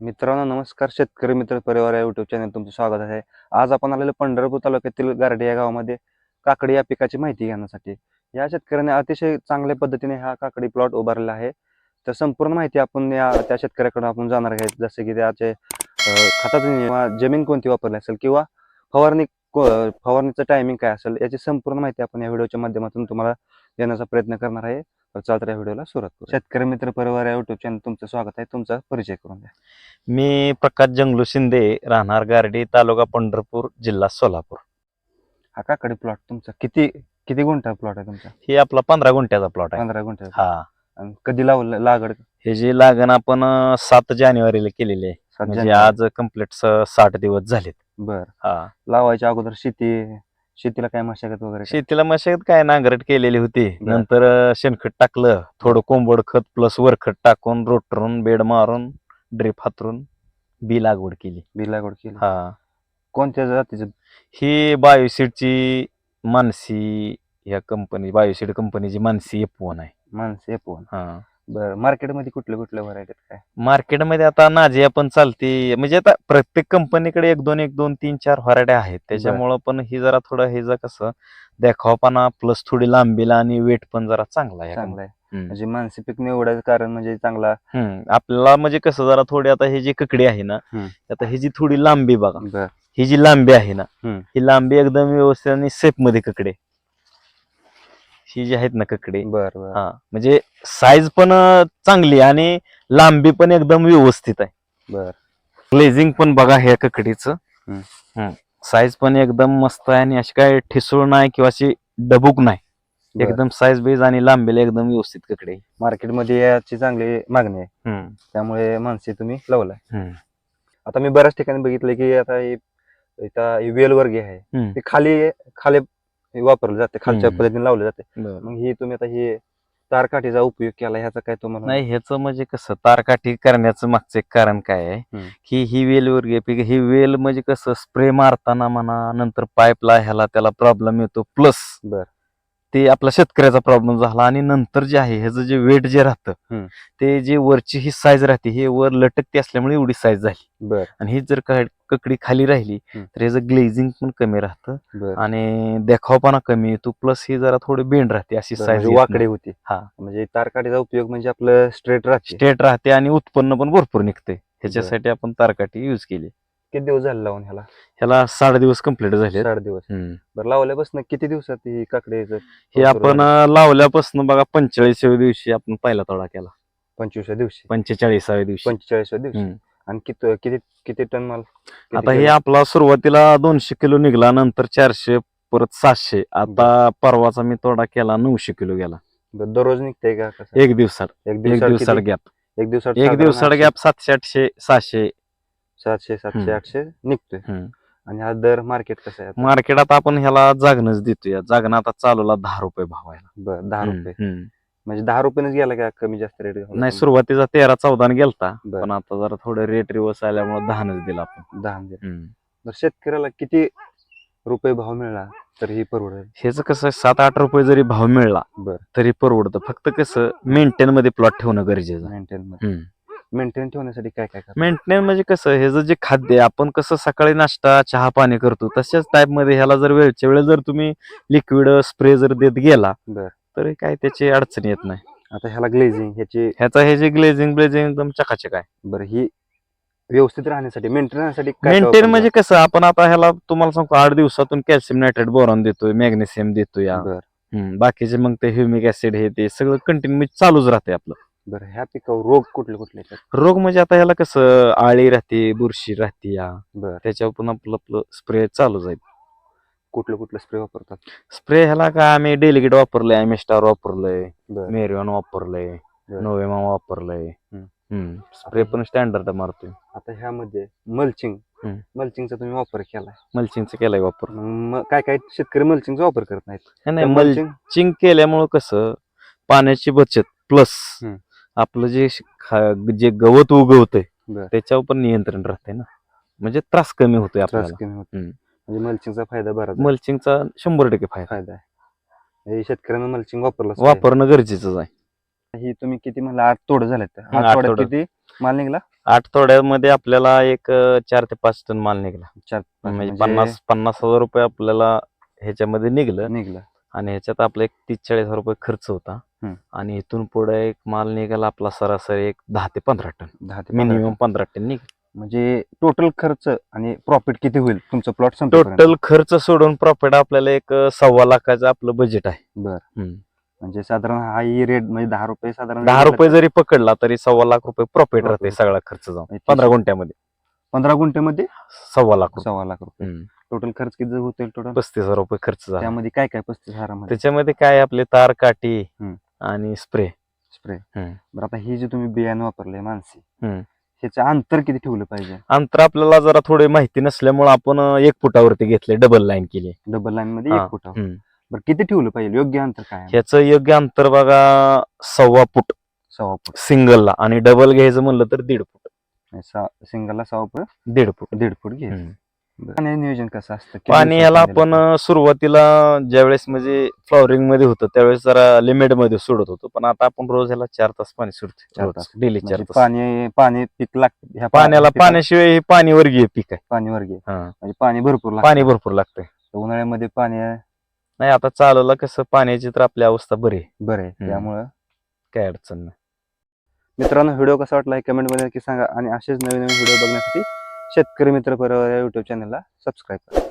मित्रांनो नमस्कार शेतकरी मित्र परिवार या युट्यूब चॅनल तुमचं स्वागत आहे. आज आपण आलेलो पंढरपूर तालुक्यातील गारडी या गावामध्ये काकडी या पिकाची माहिती घेण्यासाठी. या शेतकऱ्याने अतिशय चांगल्या पद्धतीने हा काकडी प्लॉट उभारलेला आहे. तर संपूर्ण माहिती आपण या त्या शेतकऱ्याकडून आपण जाणार आहे. जसे की त्याचे अं, खताचं जमीन कोणती वापरली असेल किंवा फवारणी फवारणीचं टायमिंग काय असेल याची संपूर्ण माहिती आपण या व्हिडिओच्या माध्यमातून तुम्हाला देण्याचा प्रयत्न करणार आहे. तर चालतं या व्हिडिओला सुरुवात करू शेतकरी मित्र परिवार या युट्यूब चॅनल तुमचं स्वागत आहे. तुमचा परिचय करून द्या. मी प्रकाश जंगलू शिंदे राहणार गारडी तालुका पंढरपूर जिल्हा सोलापूर. हा काकडी प्लॉट तुमचा किती किती गुंठा प्लॉट आहे तुमचा? ही आपला पंधरा गुंठ्याचा प्लॉट आहे. पंधरा गुंठा हा. आणि कधी लावलं लागड? हे जी लागण आपण अं, सात जानेवारीला केलेली आहे. म्हणजे. आज कंप्लीट साठ दिवस झालेत. बर. हा. लावायच्या अगोदर शेती शेतीला काय मशागत वगैरे काय? शेतीला मशागत काय नांगरट केलेली होती. बर. नंतर अं, शेणखत टाकलं. थोडं कोंबड खत प्लस वरखत टाकून रोटरून बेड मारून ड्रीप हातरून बी लागवड केली. बी लागवड केली. हा. कोणत्या जातीचं? ही बायोसीडची मानसी या कंपनी बायोसीड कंपनीची मानसी एफ वन आहे. माणसे पण हा. बर मार्केटमध्ये कुठले कुठले व्हरायटी काय? मार्केटमध्ये आता नाझिया पण चालते. म्हणजे आता प्रत्येक कंपनीकडे एक दोन एक दोन तीन चार व्हरायट्या आहेत. त्याच्यामुळं पण ही जरा थोडं हे जर कसं देखावपणा प्लस थोडी लांबीला आणि वेट पण जरा चांगला आहे चांगलं आहे. हम्म. म्हणजे मानसी पीक निवडायचं कारण म्हणजे चांगला हम्म. आपल्याला म्हणजे कसं जरा थोडी आता ही जी ककडी आहे ना हम्म. आता ही जी थोडी लांबी बघा. बर. ही जी लांबी आहे ना हम्म. ही लांबी एकदम व्यवस्थित आणि सेफमध्ये ककडे ही जी आहेत ना ककडे बर बर हा म्हणजे साईज पण चांगली आणि लांबी पण एकदम व्यवस्थित आहे बर ग्लेझिंग पण बघा ह्या ककडीचं. साईज पण एकदम मस्त आहे आणि अशी काय ठिसूळ नाही किंवा अशी डबूक नाही. एकदम साईज बेज आणि लांबीला एकदम व्यवस्थित ककडे मार्केटमध्ये याची चांगली मागणी आहे. त्यामुळे माणसे तुम्ही लावलाय. आता मी बऱ्याच ठिकाणी बघितलं की आता वेल वर्गी आहे. ते खाली खाली वापरलं जाते खालच्या हम्म. पद्धतीने लावले जाते बरं. मग ही तुम्ही आता ही तारकाठीचा उपयोग केला ह्याचा काय तुम्हाला नाही ह्याचं म्हणजे कसं तारकाठी करण्याचं मागचं एक कारण काय आहे. की ही वेल वर्गीय पीक ही वेल म्हणजे कसं स्प्रे मारताना म्हणा नंतर पाईपला ह्याला त्याला प्रॉब्लेम येतो प्लस बर. ते आपला शेतकऱ्याचा प्रॉब्लेम झाला आणि नंतर जे आहे ह्याचं जे वेट जे राहतं. ते जे वरची ही साईज राहते हे वर लटकते असल्यामुळे एवढी साईज झाली. बर. आणि ही जर ककडी खाली राहिली. तर ह्याचं ग्लेझिंग पण कमी राहतं आणि देखावपणा कमी येतो प्लस ही जरा थोडी बेंड राहते अशी साईज म्हणजे वाकडी होती. हा. म्हणजे तारकाठीचा उपयोग म्हणजे आपलं स्ट्रेट राहते. स्टेट राहते आणि उत्पन्न पण भरपूर निघते ह्याच्यासाठी आपण तारकाठी युज केली. किती दिवस झाले लावून ह्याला? ह्याला साठ दिवस कंप्लीट झाले साठ दिवस. बरं लावल्यापासून किती दिवसात ही काकडे हे आपण लावल्यापासून बघा पंचेचाळीसाव्या दिवशी आपण पहिला तोडा केला. पंचवीसव्या दिवशी? पंचेचाळीसाव्या दिवशी. पंचेचाळीसव्या दिवशी. आणि किती किती किती टन माल? आता हे? आपला सुरुवातीला दोनशे किलो निघला नंतर चारशे परत सातशे. आता परवाचा मी तोडा केला नऊशे किलो गेला. दररोज निघतंय का एक दिवसात. एक दिवसात? गॅप एक दिवसात एक दिवसात गॅप सातशे आठशे सहाशे. सातशे सातशे हम्म. आठशे निघतोय हम्म. आणि हा दर मार्केट कसं आहे आता? मार्केटात आपण ह्याला जागणच देतोय जागणं आता चालूला दहा रुपये भाव आहे बरं दहा रुपये. म्हणजे दहा रुपयानेच गेला का कमी जास्त रेट नाही सुरुवातीचा तेरा चौदा गेलता बरं. पण आता जरा थोडं रेट रिवर्स आल्यामुळे दहानच दिला आपण दहा म्हणजे. हम्म. शेतकऱ्याला किती रुपये भाव मिळाला तर ही परवडेल ह्याचं कसं सात आठ रुपये जरी भाव मिळला बरं. तरी परवडतं फक्त कसं मेंटेन मध्ये प्लॉट ठेवणं गरजेचं आहे. मेंटेन मध्ये मेंटेन ठेवण्यासाठी काय काय मेंटेन म्हणजे कसं ह्याचं जे खाद्य आहे, आपण कसं सकाळी नाश्ता चहा पाणी करतो तशाच टाईपमध्ये ह्याला जर वेळच्या वेळ जर तुम्ही लिक्विड स्प्रे जर देत गेला बरं. तरी काय त्याची अडचण येत नाही आता ह्याला ग्लेझिंग ह्याची ह्याचा हे जे ग्लेझिंग ब्लेझिंग एकदम चकाचक आहे बरं ही व्यवस्थित राहण्यासाठी मेंटेन राहण्यासाठी काय काय मेंटेन? म्हणजे कसं आपण आता ह्याला तुम्हाला सांगतो आठ दिवसातून कॅल्शियम नायट्रेट बोरॉन देतोय मॅग्नेशियम देतोय या. बरं हम्म, बाकीचे मग ते ह्युमिक ऍसिड हे ते सगळं कंटिन्यू चालूच राहते आपलं बरं ह्या पिकावर रोग कुठले कुठले येतात? रोग म्हणजे आता ह्याला कसं आळी राहते बुरशी राहते या. बरं. त्याच्यावर पण आपलं आपलं स्प्रे चालू जाईल कुठलं कुठलं स्प्रे वापरतात? स्प्रे ह्याला काय आम्ही डेलिगेट वापरलंय ॲमिस्टार वापरलंय बरं. वापरलंय बरं. नोवेमा वापरलंय. हम्म. स्प्रे पण स्टँडर्ड मारतोय. आता ह्यामध्ये मल्चिंग हम्म. मल्चिंगचा तुम्ही वापर केलाय. मल्चिंगचं केलंय वापर. मग काय काय शेतकरी मल्चिंगचा वापर करत नाहीत? नाही मल्चिंग केल्यामुळं कसं पाण्याची बचत प्लस हम्म. आपलं जे खा- जे गवत उगवतंय बरं. त्याच्यावर पण नियंत्रण राहते ना म्हणजे त्रास कमी होतोय त्रास आपल्याला कमी होतो हम्म. म्हणजे मल्चिंगचा फायदा बराच आहे. मल्चिंगचा शंभर टक्के फायदा फायदा आहे हे शेतकऱ्यांना मल्चिंग वापरलं. वापरणं गरजेचंच आहे ही तुम्ही किती म्हणला आठ तोड झाल्यात हं, आठ आठ तोड्यात. किती माल निघला आठवड्यामध्ये आपल्याला एक अं, चार ते पाच टन माल निघला चार म्हणजे म्हणजे पन्नास पन्नास हजार रुपये आपल्याला ह्याच्यामध्ये निघलं निघलं आणि ह्याच्यात आपला एक तीस चाळीस हजार रुपये खर्च होता. आणि इथून पुढे एक माल निघाला आपला सरासरी एक दहा ते पंधरा टन. दहा ते मिनिमम. पंधरा टन निघ. म्हणजे टोटल खर्च आणि प्रॉफिट किती होईल? तुमचं प्लॉट टोटल खर्च सोडून प्रॉफिट आपल्याला एक सव्वा लाखाचं आपलं बजेट आहे. बर. म्हणजे साधारण हा ही रेट म्हणजे दहा रुपये साधारण दहा रुपये जरी पकडला तरी सव्वा लाख रुपये प्रॉफिट. राहते सगळा खर्च जाऊन. पंधरा गुंठ्यामध्ये. पंधरा गुंठ्यामध्ये? सव्वा लाख सव्वा लाख रुपये. टोटल खर्च किती होतील टोटल पस्तीस हजार रुपये खर्च त्यामध्ये काय काय पस्तीस हजारामध्ये? त्याच्यामध्ये काय आपले तार काठी. आणि स्प्रे स्प्रे हम्म. बरं आता ही जी तुम्ही बियाणं वापरले मानसी हम्म. ह्याचं अंतर किती ठेवलं पाहिजे? अंतर आपल्याला जरा थोडी माहिती नसल्यामुळे आपण एक फुटावरती घेतले डबल लाईन केली. डबल लाईन मध्ये एक फुट हम्म. बरं किती ठेवलं पाहिजे? योग्य अंतर काय? ह्याचं योग्य अंतर बघा सव्वा फूट. सव्वा फूट. सिंगलला. आणि डबल घ्यायचं म्हणलं तर दीड फूट. सिंगलला सव्वा फूट दीड फूट. दीड फूट घे आणि नियोजन कसं असतं? किती दिवसात पाणी आपण द्यायला अं, सुरुवातीला ज्यावेळेस म्हणजे फ्लॉवरिंगमध्ये होतं त्यावेळेस जरा लिमिटमध्ये सोडत होतो. पण आता आपण रोज ह्याला चार तास पाणी चार सोडतो तास. डेली म्हणजे चार तास. पाणी पाणी पीक लागतं. ह्या पाण्याला पिकाला पाण्याशिवाय हे पाणी वर्गीय पीक आहे. पाणी वर्गे हा. म्हणजे पाणी भरपूर लागतं. पाणी भरपूर लागतंय. उन्हाळ्यामध्ये पाणी नाही आता चालवला कसं पाण्याची तर आपली अवस्था बरी आहे. बरं आहे. हम्म. त्यामुळं काय अडचण नाही. मित्रांनो व्हिडिओ कसा वाटला कमेंटमध्ये नक्की सांगा. आणि असेच नवीन नवीन व्हिडिओ बघण्यासाठी शेतकरी मित्र परिवार या युट्यूब चॅनलला सबस्क्राईब करा.